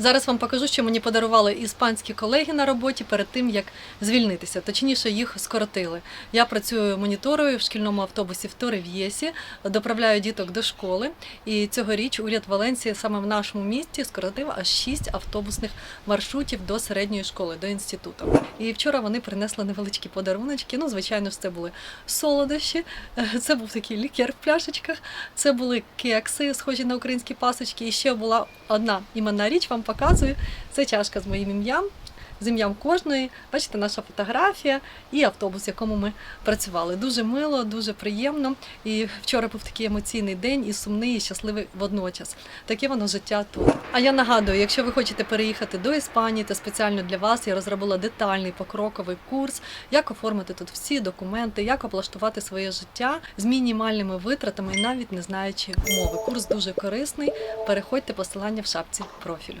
Зараз вам покажу, що мені подарували іспанські колеги на роботі перед тим, як звільнитися. Точніше, їх скоротили. Я працюю моніторою в шкільному автобусі в Торев'єсі, доправляю діток до школи. І цьогоріч уряд Валенції саме в нашому місті скоротив аж 6 автобусних маршрутів до середньої школи, до інституту. І вчора вони принесли невеличкі подаруночки. Ну, звичайно, ж, це були солодощі, це був такий лікер в пляшечках, це були кекси, схожі на українські пасочки. І ще була одна іменна річ, вам показую. Це чашка з моїм ім'ям. З ім'ям кожної, бачите, наша фотографія і автобус, в якому ми працювали. Дуже мило, дуже приємно. І вчора був такий емоційний день, і сумний, і щасливий водночас. Таке воно життя тут. А я нагадую, якщо ви хочете переїхати до Іспанії, то спеціально для вас я розробила детальний покроковий курс, як оформити тут всі документи, як облаштувати своє життя з мінімальними витратами навіть не знаючи мови. Курс дуже корисний. Переходьте посилання в шапці профілю.